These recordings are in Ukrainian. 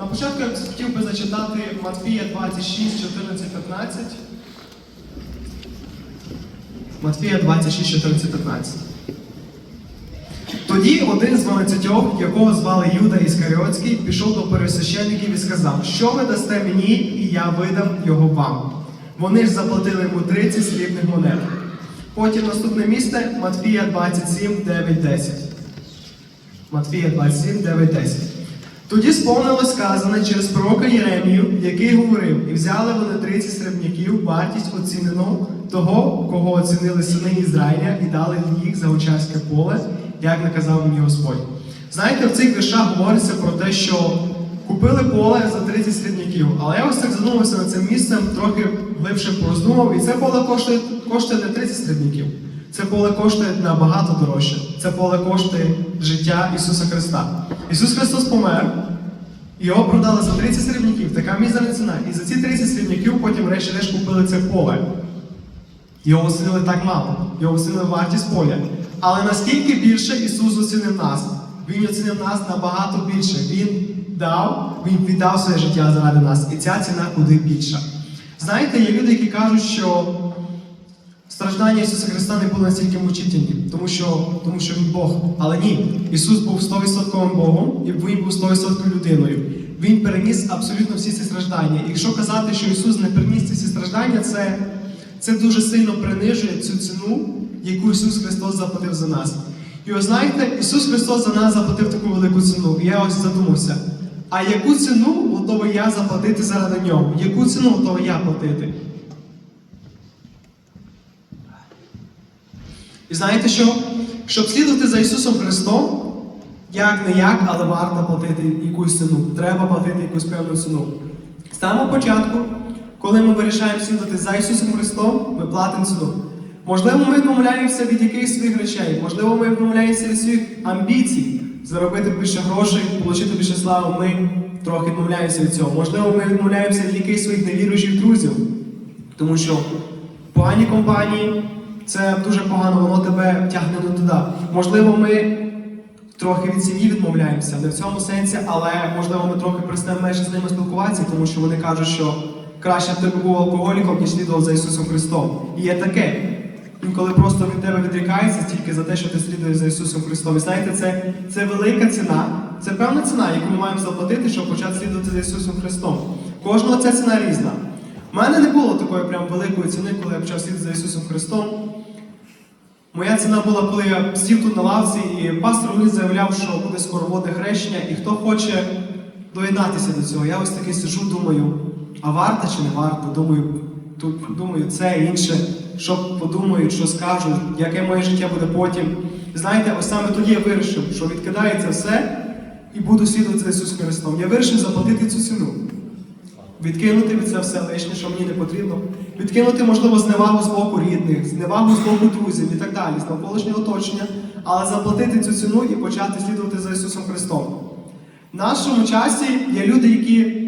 На початку я хотів би зачитати Матфія 26, 14, 15. Матфія 26, 14, 15. Тоді один з дванадцятьох, якого звали Юда Іскаріотський, пішов до пересвященників і сказав, що ви дасте мені, і я видам його вам. Вони ж заплатили йому 30 срібних монет. Потім наступне місце Матфія 27, 9, 10. Матфія 27, 9, 10. Тоді сповнилось сказане через пророка Єремію, який говорив, і взяли вони 30 срібняків, вартість оціненого того, кого оцінили сини Ізраїля, і дали їх за очарське поле, як наказав мені Господь. Знаєте, в цих віршах говориться про те, що купили поле за 30 срібняків. Але я ось так задумався над цим місцем, трохи глибше пороздумав, і це поле коштує, коштує не 30 срібняків. Це поле коштує набагато дорожче. Це поле коштує життя Ісуса Христа. Ісус Христос помер, його продали за 30 срібняків, така мізерна ціна. І за ці 30 срібняків потім решті-решт купили це поле. Його оцінили так мало, його оцінили вартість поля. Але наскільки більше Ісус оцінив нас? Він оцінив нас набагато більше. Він дав, Він віддав своє життя заради нас. І ця ціна куди більша. Знаєте, є люди, які кажуть, що страждання Ісуса Христа не були настільки мучительні, тому що, тому що Він Бог. Але ні, Ісус був 100% Богом і Він був 100% людиною. Він переніс абсолютно всі ці страждання. І якщо казати, що Ісус не переніс ці страждання, це, це дуже сильно принижує цю ціну, яку Ісус Христос заплатив за нас. І ось знаєте, Ісус Христос за нас заплатив таку велику ціну. І я ось задумався. А яку ціну готовий я заплатити заради нього? Яку ціну готовий я платити? І знаєте що? Щоб слідувати за Ісусом Христом, як не як, але варто платити якусь ціну. Треба платити якусь певну ціну. З самого початку, коли ми вирішаємо слідувати за Ісусом Христом, ми платимо ціну. Можливо, ми відмовляємося від якихось своїх речей, можливо, ми відмовляємося від своїх амбіцій, заробити більше грошей, отримати більше слави. Ми трохи відмовляємося від цього. Можливо, ми відмовляємося від якихось своїх невіруючих друзів. Тому що погані компанії це дуже погано, воно тебе тягне не туди. Можливо, ми трохи від сім'ї відмовляємося, не в цьому сенсі, але можливо ми трохи перестанемо менше з ними спілкуватися, тому що вони кажуть, що краще б ти був алкоголіком, ніж слідував за Ісусом Христом. І є таке. Інколи просто від тебе відрікається тільки за те, що ти слідуєш за Ісусом Христом. І знаєте, це, це велика ціна, це певна ціна, яку ми маємо заплатити, щоб почати слідувати за Ісусом Христом. Кожного ця ціна різна. У мене не було такої прям великої ціни, коли я почав слідувати за Ісусом Христом. Моя ціна була, коли я сів тут на лавці, і пастор Луїс заявляв, що буде скоро водне хрещення, і хто хоче доєднатися до цього. Я ось таки сижу, думаю, а варто чи не варто? Думаю, тут думаю, це інше, що подумають, що скажуть, яке моє життя буде потім. І знаєте, ось саме тоді я вирішив, що відкидається все і буду слідувати за Ісусом Христом. Я вирішив заплатити цю ціну. Відкинути від це все лишнє, що мені не потрібно. Відкинути, можливо, зневагу з боку рідних, зневагу з боку друзів і так далі, з навколишнього оточення, але заплатити цю ціну і почати слідувати за Ісусом Христом. В нашому часі є люди, які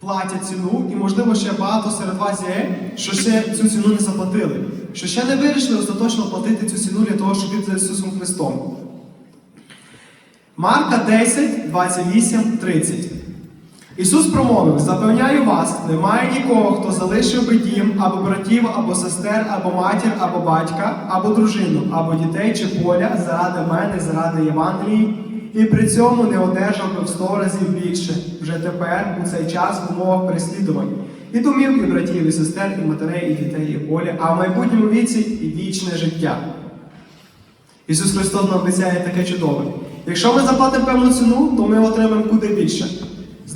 платять ціну, і, можливо, ще багато серед вас є, що ще цю ціну не заплатили, що ще не вирішили остаточно платити цю ціну для того, щоб йти за Ісусом Христом. Марка 10, 28, 30. Ісус промовив: запевняю вас, немає нікого, хто залишив би дім, або братів, або сестер, або матір, або батька, або дружину, або дітей чи поля заради мене, заради Євангелії, і при цьому не одержав би в сто разів більше вже тепер, у цей час в умовах переслідувань. І домів, і братів, і сестер, і матерей, і дітей, і поля, а в майбутньому віці і вічне життя. Ісус Христос нам обіцяє таке чудове. Якщо ми заплатимо певну ціну, то ми отримаємо куди більше.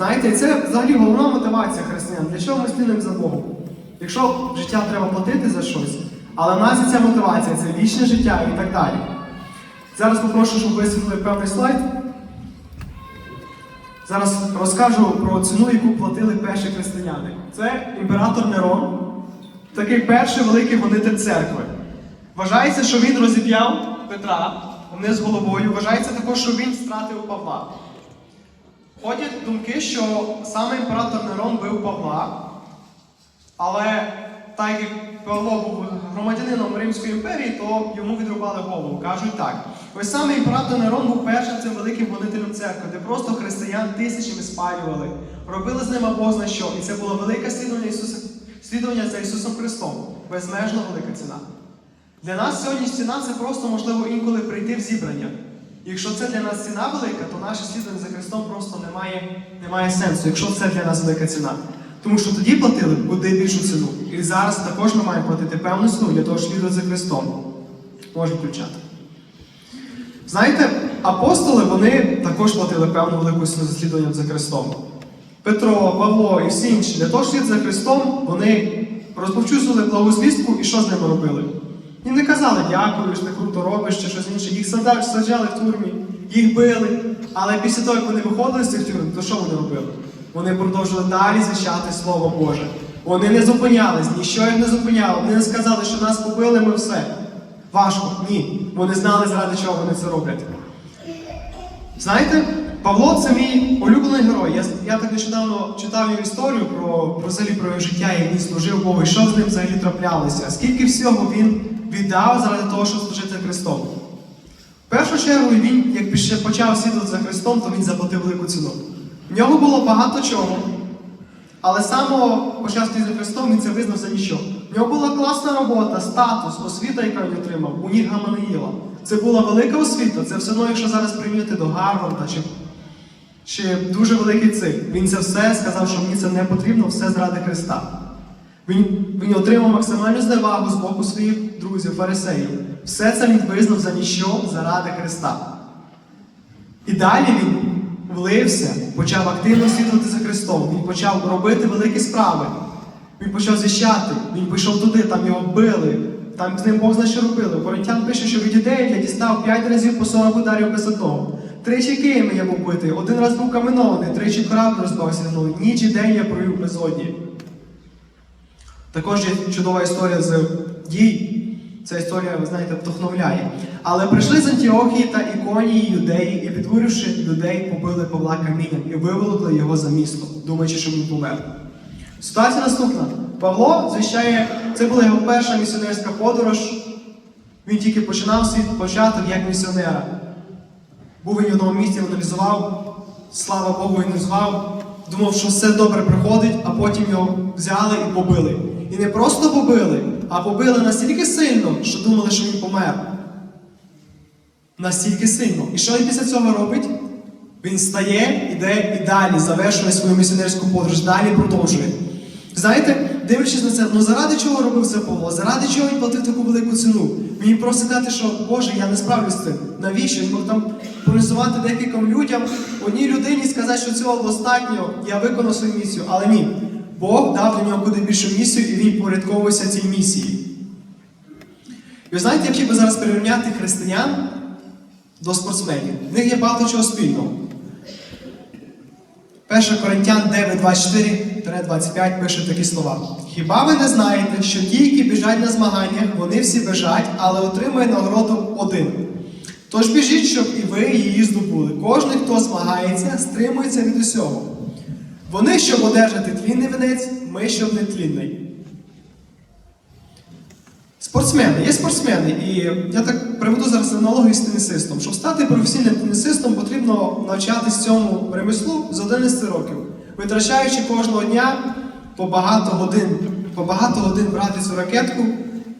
Знаєте, це взагалі головна мотивація християн. Для чого ми слідуємо за Богом? Якщо життя треба платити за щось, але в нас є ця мотивація, це вічне життя і так далі. Зараз попрошу, щоб висвітлили певний слайд. Зараз розкажу про ціну, яку платили перші християни. Це імператор Нерон, такий перший великий гонитель церкви. Вважається, що він розіп'яв Петра вниз головою. Вважається також, що він стратив Павла. Ходять думки, що саме імператор Нерон бив Павла, але так як Павло був громадянином Римської імперії, то йому відрубали голову. Кажуть так. Ось саме імператор Нерон був першим цим великим гонителем церкви, де просто християн тисячами спалювали, робили з ними Бог зна що. І це було велике слідування Ісуса, слідування за Ісусом Христом. Безмежно велика ціна. Для нас сьогодні ціна це просто можливо інколи прийти в зібрання. Якщо це для нас ціна велика, то наше слідування за Христом просто немає, немає сенсу, якщо це для нас велика ціна. Тому що тоді платили куди більшу ціну. І зараз також ми маємо платити певну ціну для того, щоб слідувати за Христом. Можна включати. Знаєте, апостоли вони також платили певну велику ціну за слідуванням за Христом. Петро, Павло і всі інші, для того, щоб слід за Христом, вони розповчусили благу звістку і що з ними робили? І не казали, дякую, що ти круто робиш чи щось інше. Їх сада- саджали в тюрмі, їх били. Але після того, як вони виходили з цих тюрм, то що вони робили? Вони продовжували далі звіщати Слово Боже. Вони не зупинялись, ніщо їх не зупиняло. Вони не сказали, що нас побили, ми все. Важко. Ні. Вони знали, заради чого вони це роблять. Знаєте, Павло це мій улюблений герой. Я, я так нещодавно читав його історію про, про про його життя, як він служив Богу, і що з ним взагалі траплялося. Скільки всього він віддав заради того, щоб служити Христом. В першу чергу він, як ще почав слідувати за Христом, то він заплатив велику ціну. В нього було багато чого. Але самого слідувати за Христом він це визнав за нічого. В нього була класна робота, статус, освіта, яка він отримав, у ніг Гаманеїла. Це була велика освіта. Це все одно, якщо зараз прийняти до Гарварда чи, чи дуже великий цих. Він це все сказав, що мені це не потрібно, все заради Христа. Він, він отримав максимальну зневагу з боку своїх друзів, фарисеїв. Все це він визнав за ніщо заради Христа. І далі він влився, почав активно слідувати за Христом. Він почав робити великі справи. Він почав звіщати, він пішов туди, там його били, там з ним Бог знає, що робили. Коринтян пише, що від юдеїв я дістав п'ять разів по 40 ударів без. Тричі киями я був битий, один раз був каменований, тричі корабль розбався. Ніч і день я провів без одні. Також є чудова історія з дій. Ця історія, ви знаєте, вдохновляє. Але прийшли з Антіохії та Іконії юдеї і, підбуривши людей, побили Павла камінням і виволокли його за місто, думаючи, що він помер. Ситуація наступна. Павло звіщає, це була його перша місіонерська подорож. Він тільки починав свій початок як місіонера. Був він в одному місці, аналізував, слава Богу, він назвав, думав, що все добре приходить, а потім його взяли і побили. І не просто побили, а побили настільки сильно, що думали, що він помер. Настільки сильно. І що він після цього робить? Він стає, іде і далі завершує свою місіонерську подорож, далі продовжує. Знаєте, дивлячись на це, ну заради чого робив це Павло? Заради чого він платив таку велику ціну? Мені просто сказати, що Боже, я не справлюсь з цим. Навіщо? Він мог там понесувати декільком людям, одній людині сказати, що цього достатньо, я виконав свою місію. Але ні. Бог дав для нього куди більшу місію, і він порядковується цій місії. І ви знаєте, я хотів би зараз порівняти християн до спортсменів. В них є багато чого спільного. 1 Коринтян 9, 24-25 пише такі слова. Хіба ви не знаєте, що ті, які біжать на змаганнях, вони всі біжать, але отримує нагороду один. Тож біжіть, щоб і ви її здобули. Кожен, хто змагається, стримується від усього. Вони, щоб одержати тлінний венець, ми щоб не тлінний. Спортсмени, є спортсмени, і я так приведу зараз аналогію з тенісистом. Щоб стати професійним тенісистом, потрібно навчатись цьому ремеслу з 11 років, витрачаючи кожного дня по багато годин, по багато годин брати цю ракетку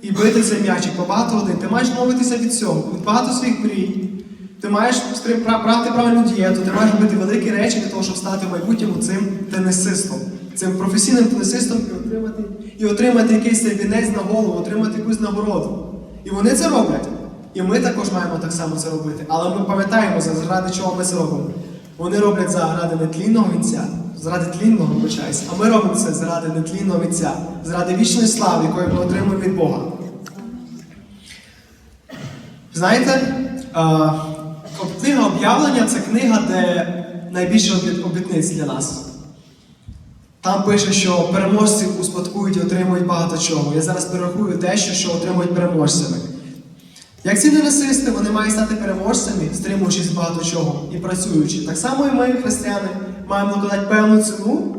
і бити цей м'ячик, по багато годин. Ти маєш мовитися від цього, від багато своїх мрій. Ти маєш брати правильну дієту, ти маєш робити великі речі для того, щоб стати в майбутньому цим тенісистом, цим професійним тенісистом і отримати, і отримати якийсь цей вінець на голову, отримати якусь нагороду. І вони це роблять. І ми також маємо так само це робити. Але ми пам'ятаємо, за- заради чого ми це робимо. Вони роблять заради нетлінного вінця, заради тлінного вибачаюсь, а ми робимо це заради нетлінного вінця, заради вічної слави, якої ми отримуємо від Бога. Знаєте, книга об'явлення це книга, де найбільше обіт- обітниць для нас. Там пише, що переможці успадкують і отримують багато чого. Я зараз перерахую дещо, що отримують переможцями. Як ці ненасисти, вони мають стати переможцями, стримуючись багато чого і працюючи. Так само і ми, християни, маємо накладати певну ціну,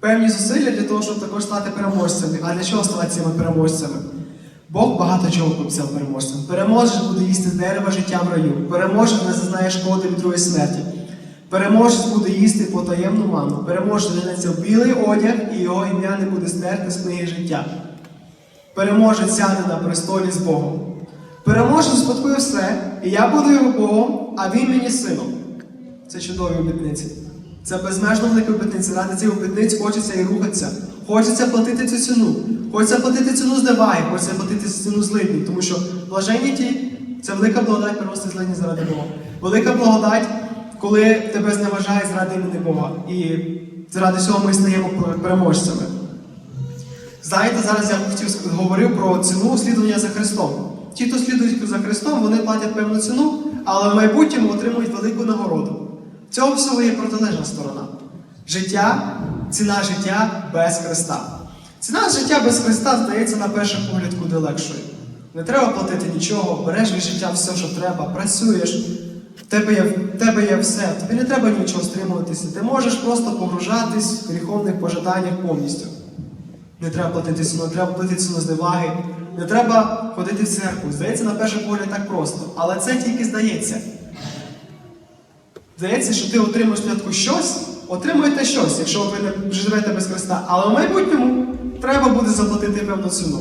певні зусилля для того, щоб також стати переможцями. А для чого ставати цими переможцями? Бог багато чого пообіцяв переможцям. Переможець буде їсти з дерева життя в раю. Переможець не зазнає шкоди від другої смерті. Переможець буде їсти потаємну ману. Переможець женеться в білий одяг, і його ім'я не буде стерти з книги життя. Переможець сяде на престолі з Богом. Переможець спадкує все, і я буду його Богом, а він мені сином. Це чудові обітниці. Це безмежно великі обітниці. Ради цих обітниць хочеться і рухатися. Хочеться платити цю ціну. Хочеться платити ціну зневаги, хочеться платити ціну злидні. Тому що блаженні ті це велика благодать переносити злидні заради Бога. Велика благодать, коли тебе зневажають заради імені Бога. І заради цього ми стаємо переможцями. Знаєте, зараз я хотів говорив про ціну слідування за Христом. Ті, хто слідують за Христом, вони платять певну ціну, але в майбутньому отримують велику нагороду. В цьому всього є протилежна сторона. Життя, ціна життя без Христа. Ціна життя без Христа здається на перший погляд куди легшою. Не треба платити нічого, береш від життя все, що треба, працюєш, в тебе є, в тебе є все, тобі не треба нічого стримуватися. Ти можеш просто погружатись в гріховних пожаданнях повністю. Не треба платити ціну, не треба платити ціну зневаги, не треба ходити в церкву. Здається, на перший погляд так просто. Але це тільки здається. Здається, що ти отримуєш спочатку щось, отримуєте щось, якщо ви не живете без Христа. Але в майбутньому треба буде заплатити певну ціну.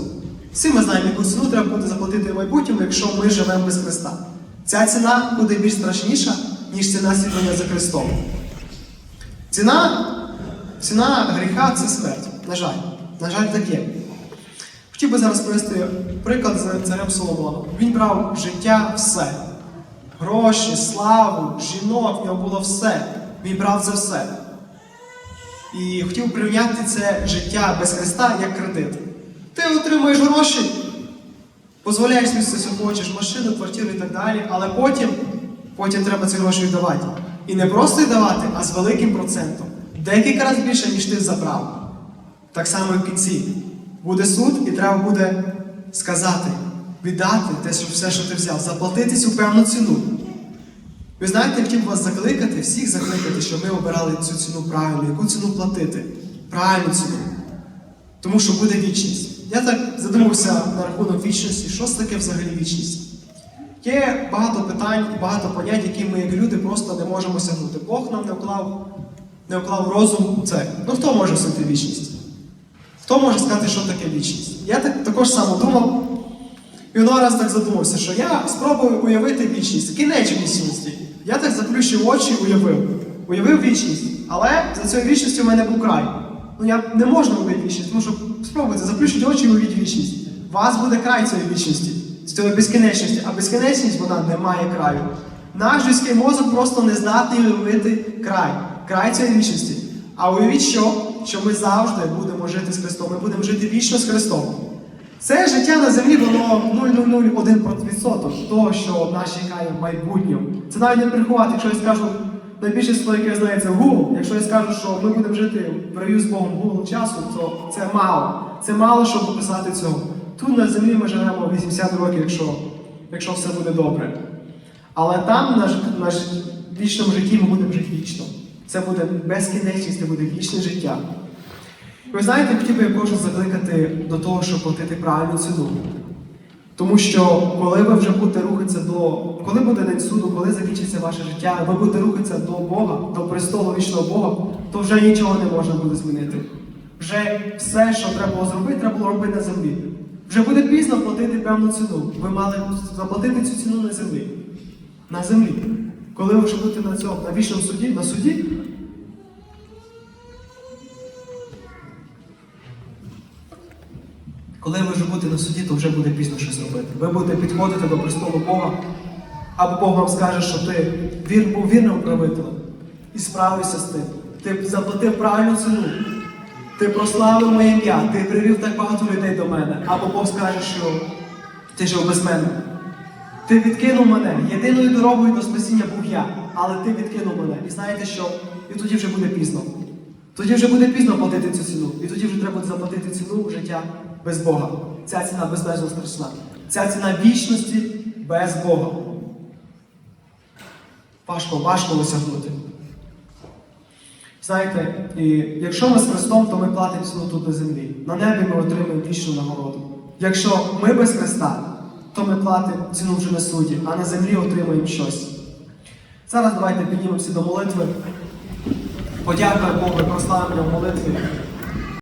Всі ми знаємо, яку ціну треба буде заплатити в майбутньому, якщо ми живемо без Христа. Ця ціна буде більш страшніша, ніж ціна слідування за Христом. Ціна, ціна гріха це смерть. На жаль. На жаль, так є. Хотів би зараз привести приклад з царем Соломоном. Він брав життя все. Гроші, славу, жінок, в нього було все. Він брав це все. І хотів порівняти це життя без Христа як кредит. Ти отримуєш гроші, дозволяєш собі все, хочеш, машину, квартиру і так далі, але потім, потім треба ці гроші віддавати. І не просто віддавати, а з великим процентом. Декілька разів більше, ніж ти забрав. Так само і в кінці. Буде суд, і треба буде сказати, віддати те, що все, що ти взяв, заплатити цю певну ціну. Ви знаєте, я хотів вас закликати, всіх закликати, щоб ми обирали цю ціну правильно, яку ціну платити, правильну ціну. Тому що буде вічність. Я так задумався на рахунок вічності, що це таке взагалі вічність. Є багато питань і багато понять, які ми, як люди, просто не можемо сягнути. Бог нам не вклав, не вклав розум у це. Ну хто може сути вічність? Хто може сказати, що таке вічність? Я так, також само думав. І одного раз так задумався, що я спробую уявити вічність, кінець вічності. Я так заплющив очі і уявив. Уявив вічність. Але за цією вічністю в мене був край. Ну я не можу уявити вічність, тому що спробуйте, заплющіть очі і уявіть вічність. Вас буде край цієї вічності, з цієї безкінечності, а безкінечність вона не має краю. Наш людський мозок просто не здатний уявити край, край цієї вічності. А уявіть що? Що ми завжди будемо жити з Христом, ми будемо жити вічно з Христом. Це життя на землі, воно 0,001% того, що нас чекає в майбутньому. Це навіть не приховати, якщо я скажу найбільше слово, знається Google, якщо я скажу, що ми будемо жити в раю з Богом Google часу, то це мало. Це мало, щоб описати цього. Тут на землі ми живемо 80 років, якщо, якщо все буде добре. Але там, на, на вічному житті, ми будемо жити вічно. Це буде безкінечність, це буде вічне життя. Ви знаєте, хотів би я кожен закликати до того, щоб платити правильну ціну. Тому що коли ви вже будете рухатися до. Коли буде день суду, коли закінчиться ваше життя, ви будете рухатися до Бога, до престолу вічного Бога, то вже нічого не можна буде змінити. Вже все, що треба було зробити, треба було робити на землі. Вже буде пізно платити певну ціну. Ви мали заплатити цю ціну на землі. На землі. Коли ви вже будете на цьому, на вічному суді, на суді, Коли ви вже будете на суді, то вже буде пізно щось робити. Ви будете підходити до престолу Бога, або Бог вам скаже, що ти вір, був вірним правителем і справився з тим. Ти заплатив правильну ціну. Ти прославив моє ім'я, ти привів так багато людей до мене. Або Бог скаже, що ти жив без мене. Ти відкинув мене. Єдиною дорогою до спасіння був я, але ти відкинув мене. І знаєте що? І тоді вже буде пізно. Тоді вже буде пізно платити цю ціну. І тоді вже треба заплатити ціну життя без Бога. Ця ціна безмежно страшна. Ця ціна вічності без Бога. Важко, важко осягнути. Знаєте, і якщо ми з Христом, то ми платимо ціну тут на землі. На небі ми отримуємо вічну нагороду. Якщо ми без Христа, то ми платимо ціну вже на суді, а на землі отримаємо щось. Зараз давайте піднімемося до молитви. Подякуємо Богу прославимо в молитві.